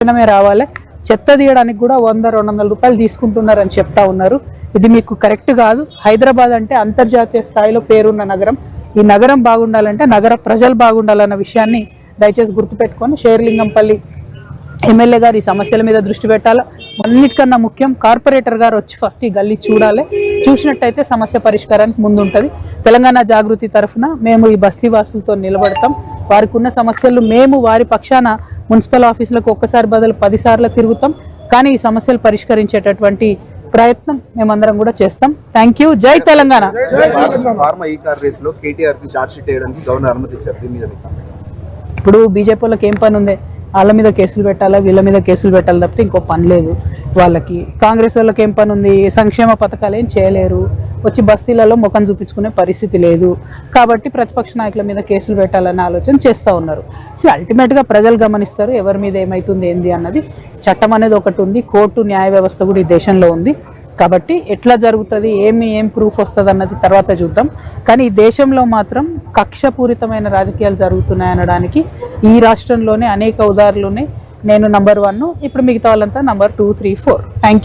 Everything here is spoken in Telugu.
తక్షణమే రావాలి. చెత్త తీయడానికి కూడా వంద రెండు వందల రూపాయలు తీసుకుంటున్నారని చెప్తా ఉన్నారు. ఇది మీకు కరెక్ట్ కాదు. హైదరాబాద్ అంటే అంతర్జాతీయ స్థాయిలో పేరున్న నగరం. ఈ నగరం బాగుండాలంటే నగర ప్రజలు బాగుండాలన్న విషయాన్ని దయచేసి గుర్తుపెట్టుకొని షేర్లింగంపల్లి ఎమ్మెల్యే గారు ఈ సమస్యల మీద దృష్టి పెట్టాలా? అన్నిటికన్నా ముఖ్యం కార్పొరేటర్ గారు వచ్చి ఫస్ట్ ఈ గల్లీ చూడాలి. చూసినట్టయితే సమస్య పరిష్కారానికి ముందు ఉంటుంది తెలంగాణ జాగృతి తరఫున మేము ఈ బస్తీ వాసులతో నిలబడతాం. వారికి ఉన్న సమస్యలు మేము వారి పక్షాన మున్సిపల్ ఆఫీసులకు ఒక్కసారి బదులు పదిసార్లు తిరుగుతాం. కానీ ఈ సమస్యలు పరిష్కరించేటటువంటి ప్రయత్నం మేమందరం కూడా చేస్తాం. థ్యాంక్ యూ జై తెలంగాణ. ఇప్పుడు బీజేపీ వాళ్ళకి ఏం పని ఉంది? వాళ్ళ మీద కేసులు పెట్టాలా? వీళ్ళ మీద కేసులు పెట్టాలి తప్పితే ఇంకో పని లేదు వాళ్ళకి. కాంగ్రెస్ వాళ్ళకి ఏం పని ఉంది? సంక్షేమ పథకాలు ఏం చేయలేరు. వచ్చి బస్తీలలో ముఖం చూపించుకునే పరిస్థితి లేదు. కాబట్టి ప్రతిపక్ష నాయకుల మీద కేసులు పెట్టాలనే ఆలోచన చేస్తూ ఉన్నారు. సో అల్టిమేట్గా ప్రజలు గమనిస్తారు ఎవరి మీద ఏమవుతుంది ఏంది అన్నది. చట్టం అనేది ఒకటి ఉంది కోర్టు న్యాయ వ్యవస్థ కూడా ఈ దేశంలో ఉంది. కాబట్టి ఎట్లా జరుగుతుంది ఏమి ఏం ప్రూఫ్ వస్తుంది అన్నది తర్వాత చూద్దాం. కానీ ఈ దేశంలో మాత్రం కక్షపూరితమైన రాజకీయాలు జరుగుతున్నాయి అనడానికి ఈ రాష్ట్రంలోనే అనేక ఉదాహరణలు ఉన్నాయి. నేను నంబర్ వన్ ఇప్పుడు మిగతా వాళ్ళంతా number two three four thank